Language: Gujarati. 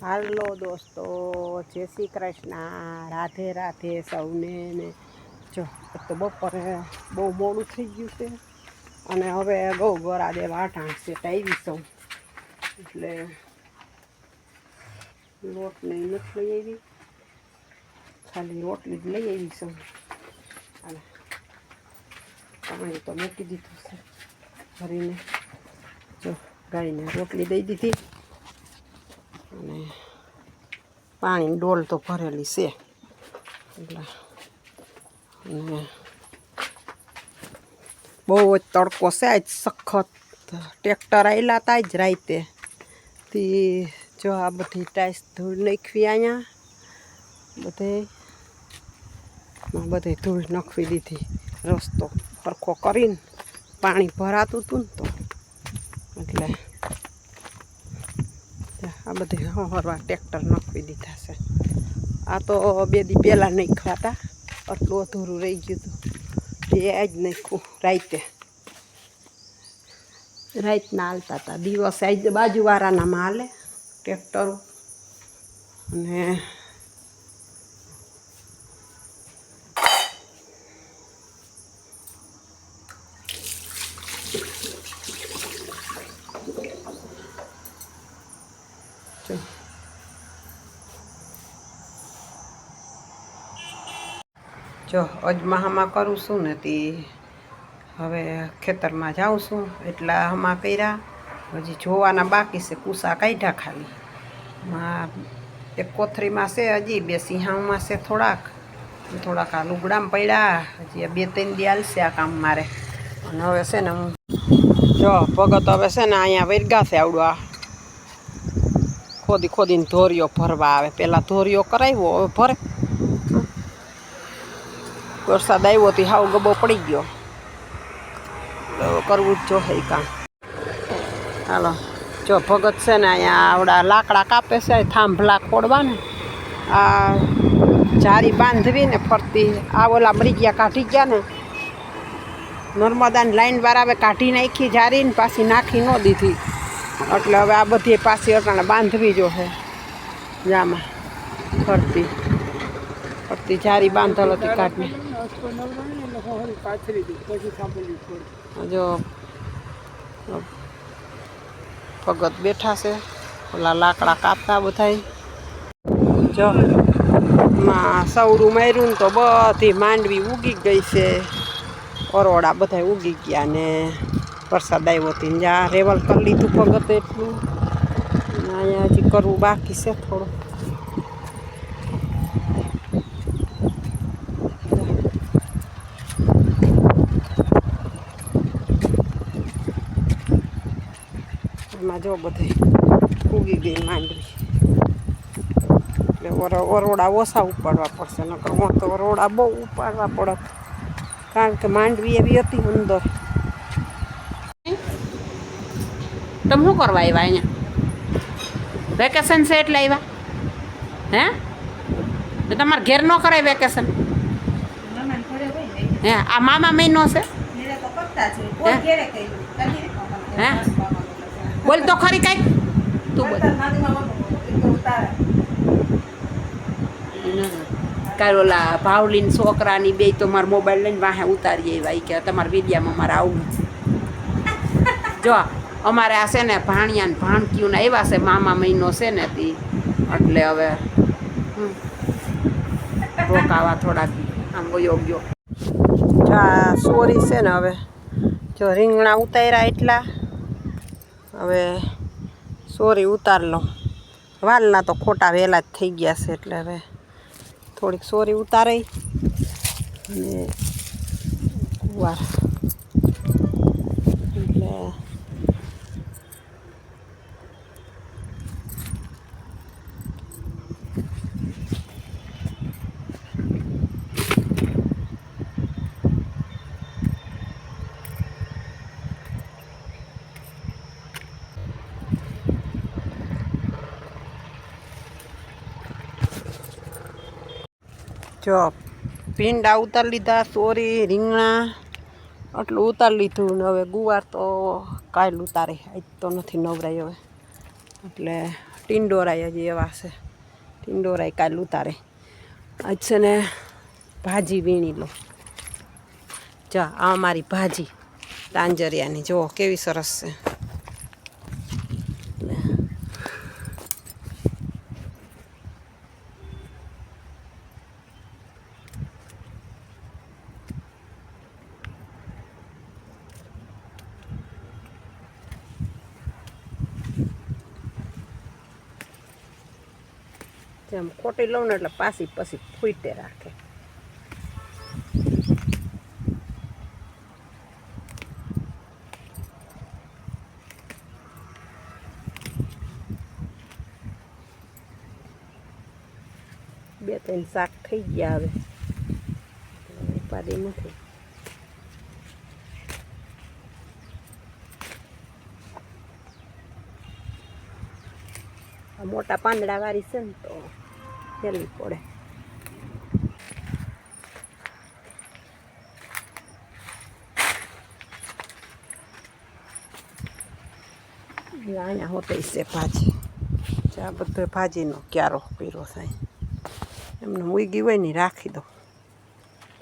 હાલો દોસ્તો, જય શ્રી કૃષ્ણ, રાધે રાધે સૌને ને. જો તો બપોરે બહુ મોડું થઈ ગયું છે અને હવે ગૌ ગોરા દેવા આટાણ છે ટાઈવી સૌ. એટલે રોટલી નથી લઈ આવી ખાલી રોટલી જ લઈ આવી સૌ. અને પાણી તો મૂકી દીધું છે. ભરીને જો ગાયને રોટલી દઈ દીધી. અને પાણીની ડોલ તો ભરેલી છે. એટલે અને બહુ જ તડકો છે, આજ સખત ટ્રેક્ટર આવેલા હતા જ રાતે થી જો આ બધી ટાઈસ ધૂળ નાખવી અહીંયા બધે બધે ધૂળ નાખવી દીધી રસ્તો સરખો કરીને પાણી ભરાતું હતું ને તો. એટલે આ બધી હરવા ટ્રેક્ટર નાખી દીધા છે. આ તો બે દી પહેલાં નહીં ખાતા આટલું અધૂરું રહી ગયું હતું. એ આજ નાખ્યું રાતે. રાતના હાલતા હતા. દિવસે આજ બાજુવાળાનામાં હાલે ટ્રેક્ટરો. અને જો અજમાહામાં કરું છું ને તે હવે ખેતરમાં જાઉં છું. એટલા હમા કર્યા. હજી જોવાના બાકી છે, કુસા કાઢ્યા ખાલી. એક કોથરીમાં છે હજી, બે સિંહામાં છે થોડાક. થોડાક આ લુગડામાં પડ્યા. હજી બે ત્રણ દી હાલશે આ કામ મારે. અને હવે છે ને હું, જો, ભગત હવે છે ને અહીંયા વેરગા છે આવડવા. ખોદી ખોદીને ધોરીઓ ભરવા આવે. પહેલાં ધોરીઓ કરાવ્યો, હવે ભરે. વરસાદ આવ્યો તો હાવ ગબો પડી ગયો. કરવું જ જોઈએ કામ. હાલો, જો ભગત છે ને અહીંયા આવડા લાકડા કાપે છે, થાંભલા ખોડવા ને આ જારી બાંધવી ને ફરતી, આ ઓલા મરી ગયા કાઢી ગયા ને. નર્મદાની લાઈન બરાબર કાઢી નાખી જારીને પાછી નાખી ન દીધી. એટલે હવે આ બધી પાછી અટાણે બાંધવી જોશે જામાં ફરતી. ફરતી જારી બાંધલ હતી કાઢને. જો ભગત બેઠા છે, ઓલા લાકડા કાપતા બધાય. જો, માં સવરું માર્યું તો બધી માંડવી ઉગી ગઈ છે. પરોડા બધા ઉગી ગયા ને. વરસાદ આવ્યો હતી જ્યાં રેવલ કરી લીધું ભગત એટલું. અહીંયા હજી કરવું બાકી છે થોડું એમાં જો બધે ઉગી ગઈ માંડવી. એટલે ઓરોડા વરોડા ઓછા ઉપાડવા પડશે નકર હું તો વરોડા બહુ ઉપાડવા પડત કારણ કે માંડવી એવી હતી અંદર. તમે શું કરવા આવ્યા અહીંયા? વેકેશન છે એટલે આવ્યા? હે? તો તમારે ઘેર ન કરાય વેકેશન હે આ મામા મહિનો છે? હે? બોલ તો ખરી કાંઈક તું બોલ. કાલ ઓલા ભાવલીન છોકરાની બે તો મારા મોબાઈલ લઈને વાહે ઉતારીએ આવ્યા કે તમારા વિડીયામાં મારે આવું. જો, અમારે આ છે ને ભાણિયા ને ભાણકીઓને આવ્યા છે, મામા મહિનો છે ને તી. એટલે હવે રોકાવા થોડાક આમ ગયો. ગયો સોરી છે ને હવે. જો રીંગણા ઉતાર્યા એટલા. હવે સોરી, ઉતાર લો. વાલના તો ખોટા વહેલા જ થઈ ગયા છે એટલે હવે થોડીક સોરી ઉતારી અને ગુવાર એટલે જો, ભીંડા ઉતારી લીધા, સોરી, રીંગણા, આટલું ઉતારી લીધું ને હવે ગુવાર તો કાલ ઉતારે, આજ તો નથી નવરાય હવે. એટલે ટીંડોરાય હજી એવા છે. ટીંડોરાય કાલ ઉતારે. આજ છે ને ભાજી વીણી લો જા, આ મારી ભાજી, તાંજરિયાની. જુઓ કેવી સરસ છે. જેમ ખોટી લઉં ને એટલે પાછી પછી ફૂટે રાખે. બે ત્રણ શાક થઈ ગયા હવે. ઉપાડી નથી. મોટા પાંદડા વાળી છે ને તો હેલવી પડે. અહીંયા હોતે છે ભાજી. આ બધો ભાજીનો ક્યારો પીરો થાય. એમને ઉગી હોય ને રાખી દો.